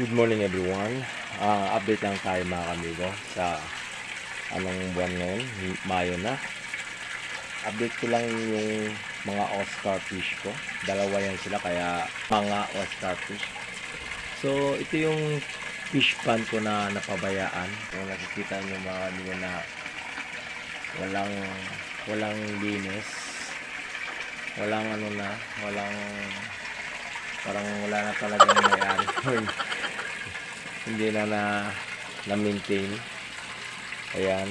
Good morning everyone. Ah, update lang tayo mga kamigo sa anong buwan ngayon, Mayo na. Update ko lang yung mga Oscar fish ko. Dalawa yan sila kaya mga Oscar fish. So ito yung fish pan ko na napabayaan. Kung nakikita nyo mga kamigo na walang walang linis. Walang ano na, walang parang wala na talagang may-ari. hindi na na na maintain ayan.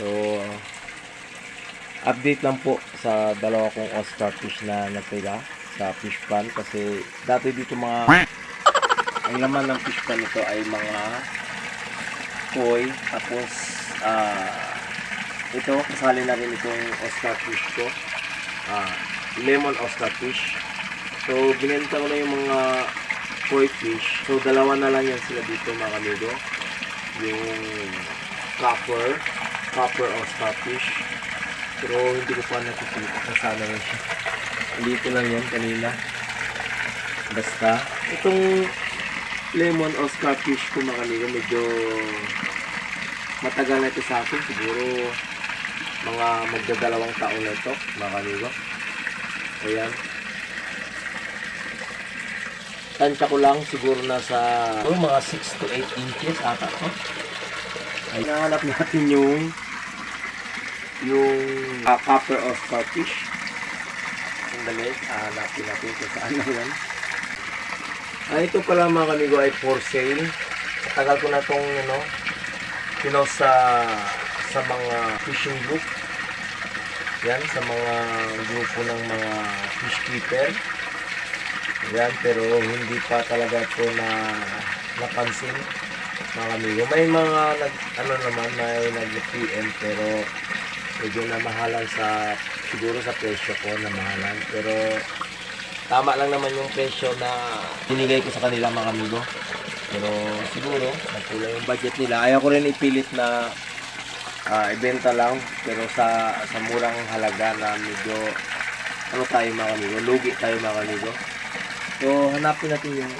So update lang po sa dalawa kong Oscar fish na natira sa fish pan kasi dati dito mga ang laman ng fish pan ito ay mga koi. Tapos ah ito kasali na rin itong Oscar fish ko. Ah lemon Oscar fish so binenta ko na yung mga koi fish. So, dalawa na lang yan sila dito mga kamigo. Yung copper, copper o starfish. Pero hindi ko pa nakikita saan na siya. Dito lang yan kanina. Basta, itong lemon o starfish ko mga kamigo, medyo matagal na ito sa akin. Siguro mga magdadalawang taon na ito mga kamigo. Ayan. Tansya ko lang siguro nasa oh, mga 6 to 8 inches ata to. Ay, nahanap natin yung yung uh, copper of starfish. Sandali, hanapin natin kung saan na yan. Ah, ito pala mga kamigo ay for sale. Tagal ko na itong ano, pinost sa sa mga fishing group. Yan, sa mga grupo ng mga fish keeper. Yan, pero hindi pa talaga ito na napansin mga kamigo. May mga nag, ano naman, may nag-PM pero medyo namahalan sa, siguro sa presyo ko namahalan. Pero tama lang naman yung presyo na binigay ko sa kanila mga kamigo. Pero siguro, nagkulang yung budget nila. Ayaw ko rin ipilit na ah, ibenta lang pero sa sa murang halaga na medyo ano tayo mga kamigo, lugi tayo mga kamigo. So, hanapin natin yung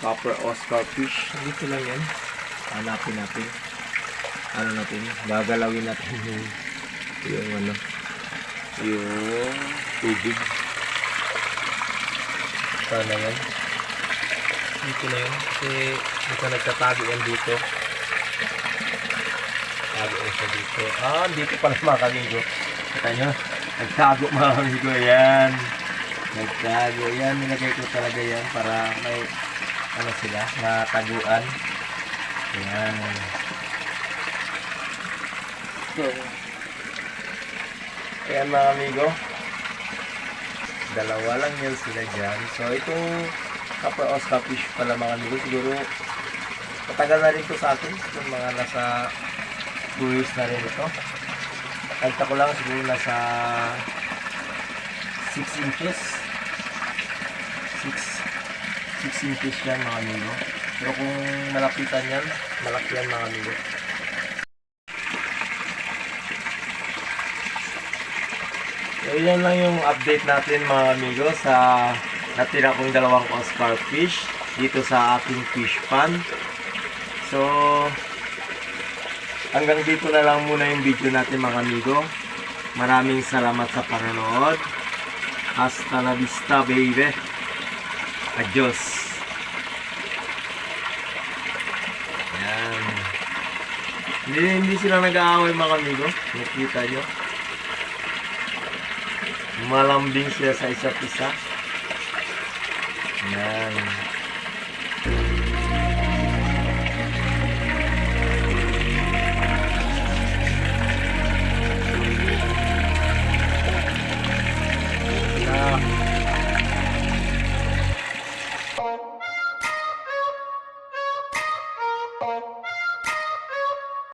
copper Oscar fish. Dito lang yan. Hanapin natin. Ano natin? Gagalawin natin yung yung ano yung tubig. Sana yan. Dito na yan. Kasi dito nagtatago yan dito. Tago yan siya dito. Ah, dito pala mga kamigo. Kita nyo? Nagtago mga kamigo. Yan. Nagtago. Yan, nilagay ko talaga yan para may ano sila, mataguan. Yan. So, ayan mga amigo. Dalawa lang yan sila dyan. So, itong Copper Oscar fish pala mga amigo, siguro matagal na rin to sa akin. Yung mga nasa 2 years na rin ito. Kanta ko lang siguro nasa 6 inches 6 6 inches yan mga amigo. Pero kung malapitan yan malaki yan mga amigo. So yan lang yung update natin mga amigo sa natira kong dalawang Oscar fish dito sa ating fish pan so hanggang dito na lang muna yung video natin mga amigo. Maraming salamat sa panonood. Hasta la vista baby adios yan hindi, hindi sila nag-aaway mga amigo. Nakita nyo. Malambing sila sa isa't isa. Yan